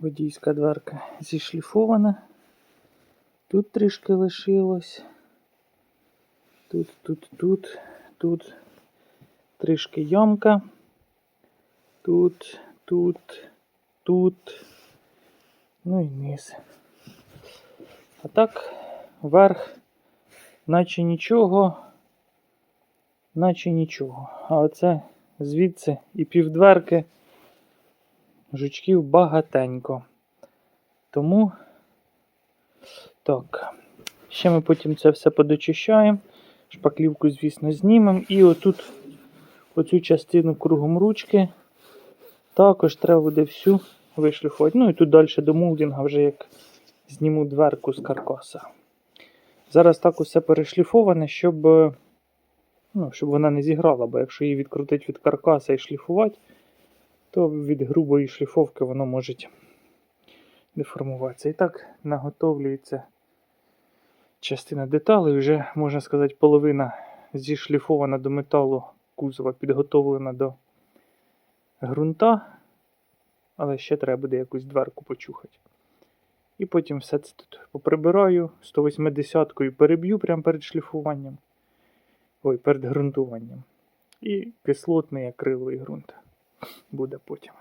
Водійська дверка зішліфована. Тут трішки лишилось. Тут, тут, тут, тут трішки ямка. Тут, тут, тут. Ну і низ. А так, верх, наче нічого, наче нічого. А оце звідси і півдверки жучків багатенько. Тому так. Ще ми потім це все подочищаємо. Шпаклівку, звісно, знімемо. І отут, оцю частину кругом ручки, також треба буде всю вишліфувати. Ну і тут далі до молдинга вже як зніму дверку з каркаса. Зараз так усе перешліфоване, щоб, ну, щоб вона не зіграла, бо якщо її відкрутити від каркаса і шліфувати, то від грубої шліфовки воно може деформуватися. І так наготовлюється частина деталей, вже, можна сказати, половина зішліфована до металу кузова, підготовлена до ґрунта, але ще треба буде якусь дверку почухати. І потім все це тут поприбираю 180-кою переб'ю прямо перед шліфуванням. Ой, перед ґрунтуванням. І кислотний акриловий ґрунт буде потім.